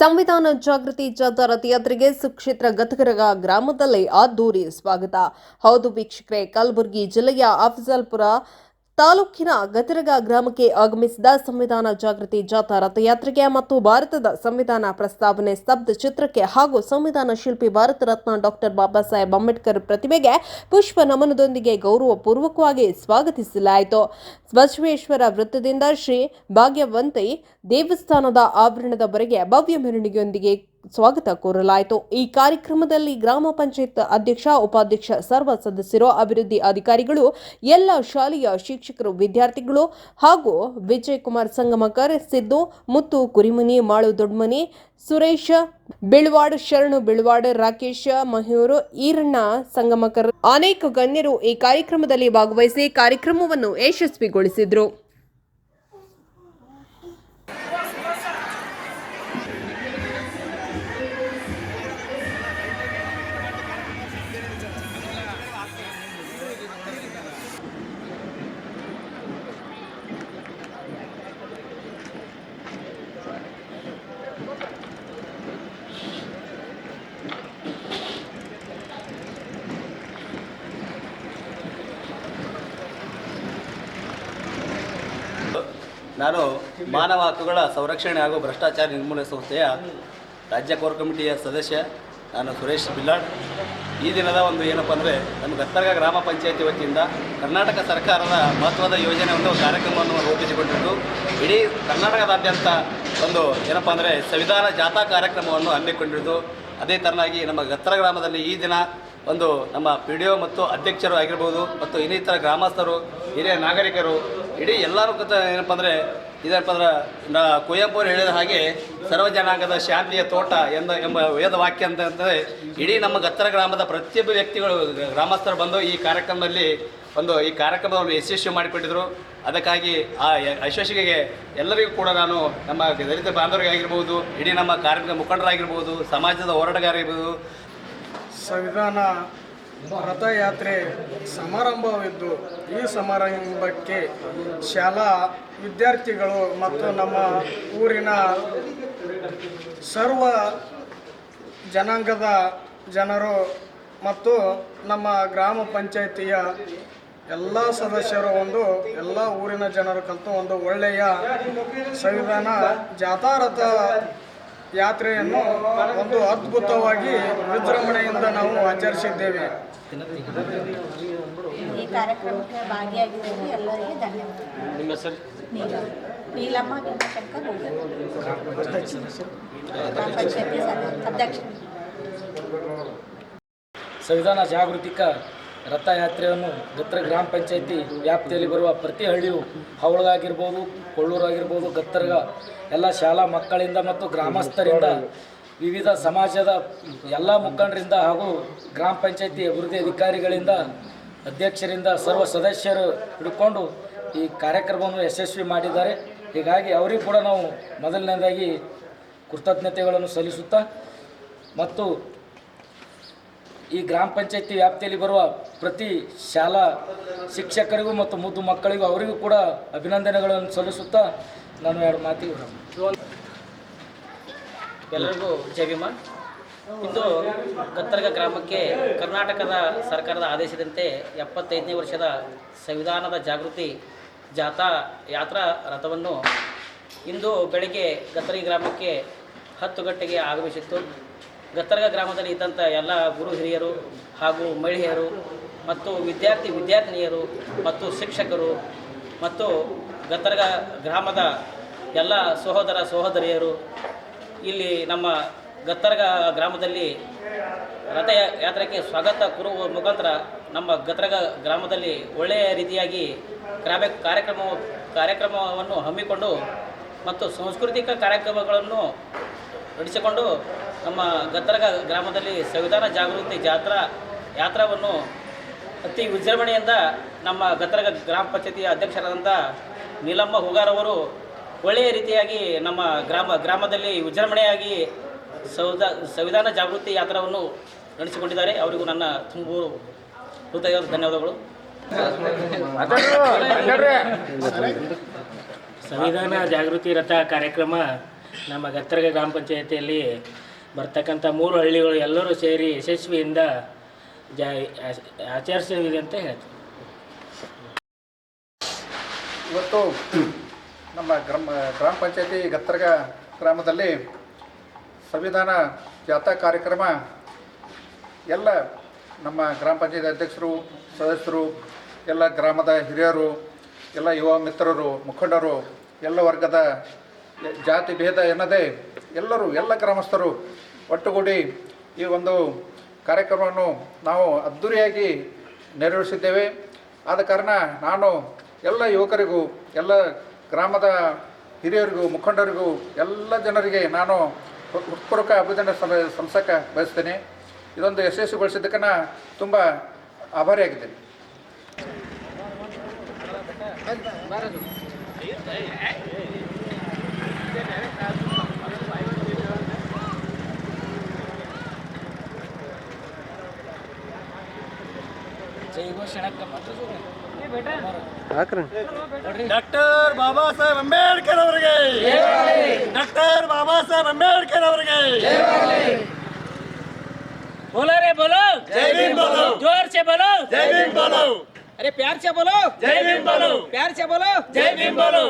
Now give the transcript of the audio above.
ಸಂವಿಧಾನ ಜಾಗೃತಿ ಜಾಥಾ ರಥಯಾತ್ರೆಗೆ ಸುಕ್ಷೇತ್ರ ಗತಗರಗ ಗ್ರಾಮದಲ್ಲಿ ಅದ್ದೂರಿ ಸ್ವಾಗತ. ಹೌದು ವೀಕ್ಷಕರೇ ಕಲಬುರಗಿ ಜಿಲ್ಲೆಯ ಅಫಜಲ್ಪುರ ತಾಲೂಕಿನ ಗತಿರಗ ಗ್ರಾಮಕ್ಕೆ ಆಗಮಿಸಿದ ಸಂವಿಧಾನ ಜಾಗೃತಿ ಜಾಥಾ ರಥಯಾತ್ರೆಗೆ ಮತ್ತು ಭಾರತದ ಸಂವಿಧಾನ ಪ್ರಸ್ತಾವನೆ ಸ್ತಬ್ಧ ಚಿತ್ರಕ್ಕೆ ಹಾಗೂ ಸಂವಿಧಾನ ಶಿಲ್ಪಿ ಭಾರತ ರತ್ನ ಡಾಕ್ಟರ್ ಬಾಬಾ ಸಾಹೇಬ್ ಅಂಬೇಡ್ಕರ್ ಪ್ರತಿಮೆಗೆ ಪುಷ್ಪ ನಮನದೊಂದಿಗೆ ಗೌರವಪೂರ್ವಕವಾಗಿ ಸ್ವಾಗತಿಸಲಾಯಿತು. ಬಸವೇಶ್ವರ ವೃತ್ತದಿಂದ ಶ್ರೀ ಭಾಗ್ಯವಂತಿ ದೇವಸ್ಥಾನದ ಆವರಣದವರೆಗೆ ಭವ್ಯ ಮೆರವಣಿಗೆಯೊಂದಿಗೆ ಸ್ವಾಗತ ಕೋರಲಾಯಿತು. ಈ ಕಾರ್ಯಕ್ರಮದಲ್ಲಿ ಗ್ರಾಮ ಪಂಚಾಯತ್ ಅಧ್ಯಕ್ಷ, ಉಪಾಧ್ಯಕ್ಷ, ಸರ್ವ ಸದಸ್ಯರು, ಅಭಿವೃದ್ಧಿ ಅಧಿಕಾರಿಗಳು, ಎಲ್ಲ ಶಾಲೆಯ ಶಿಕ್ಷಕರು, ವಿದ್ಯಾರ್ಥಿಗಳು ಹಾಗೂ ವಿಜಯ್ ಕುಮಾರ್ ಸಂಗಮಕರ್, ಸಿದ್ದು, ಮುತ್ತು, ಕುರಿಮನಿ, ಮಾಳು ದೊಡ್ಮನಿ, ಸುರೇಶ, ಬಿಳ್ವಾಡ್, ಶರಣು ಬಿಳ್ವಾಡ್, ರಾಕೇಶ್, ಮಹೂರ್, ಈರಣ್ಣ ಸಂಗಮಕರ್ ಅನೇಕ ಗಣ್ಯರು ಈ ಕಾರ್ಯಕ್ರಮದಲ್ಲಿ ಭಾಗವಹಿಸಿ ಕಾರ್ಯಕ್ರಮವನ್ನು ಯಶಸ್ವಿಗೊಳಿಸಿದರು. ನಾನು ಮಾನವ ಹಕ್ಕುಗಳ ಸಂರಕ್ಷಣೆ ಹಾಗೂ ಭ್ರಷ್ಟಾಚಾರ ನಿರ್ಮೂಲನೆ ಸಂಸ್ಥೆಯ ರಾಜ್ಯ ಕೋರ್ ಕಮಿಟಿಯ ಸದಸ್ಯ ನಾನು ಸುರೇಶ್ ಬಿಲ್ಲಾಡ್ ಈ ದಿನದ ಒಂದು ಏನಪ್ಪ ಅಂದರೆ ನಮ್ಮ ಗತ್ತರ್ಗ ಗ್ರಾಮ ಪಂಚಾಯತಿ ವತಿಯಿಂದ ಕರ್ನಾಟಕ ಸರ್ಕಾರದ ಮಹತ್ವದ ಯೋಜನೆ ಒಂದು ಕಾರ್ಯಕ್ರಮವನ್ನು ರೂಪಿಸಿಕೊಂಡಿದ್ದು, ಇಡೀ ಕರ್ನಾಟಕದಾದ್ಯಂತ ಒಂದು ಏನಪ್ಪ ಅಂದರೆ ಸಂವಿಧಾನ ಜಾಥಾ ಕಾರ್ಯಕ್ರಮವನ್ನು ಹಮ್ಮಿಕೊಂಡಿದ್ದು, ಅದೇ ಥರನಾಗಿ ನಮ್ಮ ಗತ್ತರ ಗ್ರಾಮದಲ್ಲಿ ಈ ದಿನ ಒಂದು ನಮ್ಮ ಪಿ ಡಿ ಒ ಮತ್ತು ಅಧ್ಯಕ್ಷರು ಆಗಿರ್ಬೋದು ಮತ್ತು ಇನ್ನಿತರ ಗ್ರಾಮಸ್ಥರು, ಹಿರಿಯ ನಾಗರಿಕರು, ಇಡೀ ಎಲ್ಲರೂ ಕಥ ಏನಪ್ಪ ಅಂದರೆ ಇದೇನಪ್ಪ ಅಂದ್ರೆ ಕುವೆಂಪು ಅವರು ಹೇಳಿದ ಹಾಗೆ ಸರ್ವಜನಾಂಗದ ಶಾಂತಿಯ ತೋಟ ಎಂದ ಎಂಬ ವೇದ ವಾಕ್ಯ ಅಂತ ಅಂದರೆ ಇಡೀ ನಮ್ಮ ಗತ್ತರ ಗ್ರಾಮದ ಪ್ರತಿಯೊಬ್ಬ ವ್ಯಕ್ತಿಗಳು, ಗ್ರಾಮಸ್ಥರು ಬಂದು ಈ ಕಾರ್ಯಕ್ರಮದಲ್ಲಿ ಒಂದು ಈ ಕಾರ್ಯಕ್ರಮವನ್ನು ಯಶಸ್ವಿ ಮಾಡಿಕೊಟ್ಟಿದ್ರು. ಅದಕ್ಕಾಗಿ ಆ ಯಶಸ್ವಿಗೆ ಎಲ್ಲರಿಗೂ ಕೂಡ ನಾನು ನಮ್ಮ ದಲಿತ ಬಾಂಧವರಿಗಾಗಿರ್ಬೋದು, ಇಡೀ ನಮ್ಮ ಕಾರ್ಮಿಕ ಮುಖಂಡರಾಗಿರ್ಬೋದು, ಸಮಾಜದ ಹೋರಾಟಗಾರರಿರ್ಬೋದು ಸಂವಿಧಾನ ರಥಯಾತ್ರೆ ಸಮಾರಂಭವಿದ್ದು, ಈ ಸಮಾರಂಭಕ್ಕೆ ಶಾಲಾ ವಿದ್ಯಾರ್ಥಿಗಳು ಮತ್ತು ನಮ್ಮ ಊರಿನ ಸರ್ವ ಜನಾಂಗದ ಜನರು ಮತ್ತು ನಮ್ಮ ಗ್ರಾಮ ಪಂಚಾಯಿತಿಯ ಎಲ್ಲ ಸದಸ್ಯರು ಒಂದು, ಎಲ್ಲ ಊರಿನ ಜನರು ಕಲಿತು ಒಂದು ಒಳ್ಳೆಯ ಸಂವಿಧಾನ ಜಾಥಾರಥ ಯಾತ್ರೆಯನ್ನು ಒಂದು ಅದ್ಭುತವಾಗಿ ವಿಜೃಂಭಣೆಯಿಂದ ನಾವು ಆಚರಿಸಿದ್ದೇವೆ. ಈ ಕಾರ್ಯಕ್ರಮಕ್ಕೆ ಭಾಗಿಯಾಗಿದ್ದೇವೆ ಎಲ್ಲರಿಗೆ ಧನ್ಯವಾದ ನೀಲಮ್ಮ ಭೀಮಶಂಕರ್ ಗ್ರಾಮ ಪಂಚಾಯತಿ ಅಧ್ಯಕ್ಷ. ಸಂವಿಧಾನ ಜಾಗೃತಿಕ ರಥಯಾತ್ರೆಯನ್ನು ಗತ್ರ ಗ್ರಾಮ ಪಂಚಾಯಿತಿ ವ್ಯಾಪ್ತಿಯಲ್ಲಿ ಬರುವ ಪ್ರತಿ ಹಳ್ಳಿಯು ಹವಳಗಾಗಿರ್ಬೋದು, ಕೊಳ್ಳೂರಾಗಿರ್ಬೋದು, ಗತ್ತರ್ಗ, ಎಲ್ಲ ಶಾಲಾ ಮಕ್ಕಳಿಂದ ಮತ್ತು ಗ್ರಾಮಸ್ಥರಿಂದ ವಿವಿಧ ಸಮಾಜದ ಎಲ್ಲ ಮುಖಂಡರಿಂದ ಹಾಗೂ ಗ್ರಾಮ ಪಂಚಾಯಿತಿ ಅಭಿವೃದ್ಧಿ ಅಧಿಕಾರಿಗಳಿಂದ ಅಧ್ಯಕ್ಷರಿಂದ ಸರ್ವ ಸದಸ್ಯರು ಹಿಡ್ಕೊಂಡು ಈ ಕಾರ್ಯಕ್ರಮವನ್ನು ಯಶಸ್ವಿ ಮಾಡಿದ್ದಾರೆ. ಹೀಗಾಗಿ ಅವರಿಗೂ ಕೂಡ ನಾವು ಮೊದಲನೇದಾಗಿ ಕೃತಜ್ಞತೆಗಳನ್ನು ಸಲ್ಲಿಸುತ್ತಾ ಮತ್ತು ಈ ಗ್ರಾಮ ಪಂಚಾಯತಿ ವ್ಯಾಪ್ತಿಯಲ್ಲಿ ಬರುವ ಪ್ರತಿ ಶಾಲಾ ಶಿಕ್ಷಕರಿಗೂ ಮತ್ತು ಮುದ್ದು ಮಕ್ಕಳಿಗೂ ಅವರಿಗೂ ಕೂಡ ಅಭಿನಂದನೆಗಳನ್ನು ಸಲ್ಲಿಸುತ್ತಾ ನಾನು ಎರಡು ಮಾತಿಗೆ ಎಲ್ಲರಿಗೂ ಜಯಭಿಮಾನ್ ಭೀಮ. ಇಂದು ಗತ್ತರ್ಗ ಗ್ರಾಮಕ್ಕೆ ಕರ್ನಾಟಕದ ಸರ್ಕಾರದ ಆದೇಶದಂತೆ ಎಪ್ಪತ್ತೈದನೇ ವರ್ಷದ ಸಂವಿಧಾನದ ಜಾಗೃತಿ ಜಾಥಾ ಯಾತ್ರಾ ರಥವನ್ನು ಇಂದು ಬೆಳಗ್ಗೆ ಗತ್ತರ್ಗಿ ಗ್ರಾಮಕ್ಕೆ ಹತ್ತು ಗಂಟೆಗೆ ಆಗಮಿಸಿತ್ತು. ಗತ್ತರ್ಗ ಗ್ರಾಮದಲ್ಲಿ ಇದ್ದಂಥ ಎಲ್ಲ ಗುರು ಹಿರಿಯರು ಹಾಗೂ ಮಹಿಳೆಯರು ಮತ್ತು ವಿದ್ಯಾರ್ಥಿ ವಿದ್ಯಾರ್ಥಿನಿಯರು ಮತ್ತು ಶಿಕ್ಷಕರು ಮತ್ತು ಗತ್ತರ್ಗ ಗ್ರಾಮದ ಎಲ್ಲ ಸಹೋದರ ಸಹೋದರಿಯರು, ಇಲ್ಲಿ ನಮ್ಮ ಗತ್ತರ್ಗ ಗ್ರಾಮದಲ್ಲಿ ರಥಯಾತ್ರೆಗೆ ಯಾತ್ರೆಗೆ ಸ್ವಾಗತ ಕೋರುವ ಮುಖಾಂತರ ನಮ್ಮ ಗತ್ತರ್ಗ ಗ್ರಾಮದಲ್ಲಿ ಒಳ್ಳೆಯ ರೀತಿಯಾಗಿ ಗ್ರಾಮ ಕಾರ್ಯಕ್ರಮ ಕಾರ್ಯಕ್ರಮವನ್ನು ಹಮ್ಮಿಕೊಂಡು ಮತ್ತು ಸಾಂಸ್ಕೃತಿಕ ಕಾರ್ಯಕ್ರಮಗಳನ್ನು ನಡೆಸಿಕೊಂಡು ನಮ್ಮ ಗದ್ದರಗ ಗ್ರಾಮದಲ್ಲಿ ಸಂವಿಧಾನ ಜಾಗೃತಿ ಜಾತ್ರಾ ಯಾತ್ರಾವನ್ನು ಅತಿ ವಿಜೃಂಭಣೆಯಿಂದ ನಮ್ಮ ಗದ್ದರಗ ಗ್ರಾಮ ಪಂಚಾಯತಿಯ ಅಧ್ಯಕ್ಷರಾದಂಥ ನೀಲಮ್ಮ ಹುಗಾರವರು ಒಳ್ಳೆಯ ರೀತಿಯಾಗಿ ನಮ್ಮ ಗ್ರಾಮ, ಗ್ರಾಮದಲ್ಲಿ ವಿಜೃಂಭಣೆಯಾಗಿ ಸೌದ ಸಂವಿಧಾನ ಜಾಗೃತಿ ಯಾತ್ರಾವನ್ನು ನಡೆಸಿಕೊಂಡಿದ್ದಾರೆ. ಅವರಿಗೂ ನನ್ನ ತುಂಬು ಹೃದಯವಾದ ಧನ್ಯವಾದಗಳು. ಸಂವಿಧಾನ ಜಾಗೃತಿ ರಥ ಕಾರ್ಯಕ್ರಮ ನಮ್ಮ ಗತ್ತರಗ ಗ್ರಾಮ ಪಂಚಾಯತಿಯಲ್ಲಿ ಬರ್ತಕ್ಕಂಥ ಮೂರು ಹಳ್ಳಿಗಳು ಎಲ್ಲರೂ ಸೇರಿ ಯಶಸ್ವಿಯಿಂದ ಜ ಆಚರಿಸಿದೆ ಅಂತ ಹೇಳ್ತೀವಿ ಇವತ್ತು ನಮ್ಮ ಗ್ರಾಮ ಗ್ರಾಮ ಪಂಚಾಯತಿ ಗತ್ತರ್ಗ ಗ್ರಾಮದಲ್ಲಿ ಸಂವಿಧಾನ ಜಾಥಾ ಕಾರ್ಯಕ್ರಮ ಎಲ್ಲ ನಮ್ಮ ಗ್ರಾಮ ಪಂಚಾಯತಿ ಅಧ್ಯಕ್ಷರು, ಸದಸ್ಯರು, ಎಲ್ಲ ಗ್ರಾಮದ ಹಿರಿಯರು, ಎಲ್ಲ ಯುವ ಮಿತ್ರರು, ಮುಖಂಡರು, ಎಲ್ಲ ವರ್ಗದ ಜಾತಿ ಭೇದ ಎನ್ನದೇ ಎಲ್ಲರೂ, ಎಲ್ಲ ಗ್ರಾಮಸ್ಥರು ಒಟ್ಟುಗೂಡಿ ಈ ಒಂದು ಕಾರ್ಯಕ್ರಮವನ್ನು ನಾವು ಅದ್ದೂರಿಯಾಗಿ ನೆರವೇರಿಸಿದ್ದೇವೆ. ಆದ ಕಾರಣ ನಾನು ಎಲ್ಲ ಯುವಕರಿಗೂ, ಎಲ್ಲ ಗ್ರಾಮದ ಹಿರಿಯರಿಗೂ, ಮುಖಂಡರಿಗೂ, ಎಲ್ಲ ಜನರಿಗೆ ನಾನು ಹೃತ್ಪೂರ್ವಕ ಅಭಿನಂದನೆ ಸಲ್ಲ ಸಲ್ಲಿಸಕ್ಕೆ ಬಯಸ್ತೇನೆ. ಇದೊಂದು ಯಶಸ್ವಿಗೊಳಿಸಿದ್ದಕ್ಕೆ ನಾ ತುಂಬ ಆಭಾರಿಯಾಗಿದ್ದೇನೆ ಡಾಕ್ಟರ್ ಬಾಬಾ ಸಾಹೇಬ್ ಅಂಬೇಡ್ಕರ್ ಅವರಿಗೆ ಡಾಕ್ಟರ್ ಬಾಬಾ ಸಾಹೇಬ್ ಅಂಬೇಡ್ಕರ್ ಅವರಿಗೆ बोलो रे बोलो जय भीम बोलो जोर से बोलो जय भीम बोलो अरे प्यार से बोलो जय भीम बोलो प्यार से बोलो जय भीम बोलो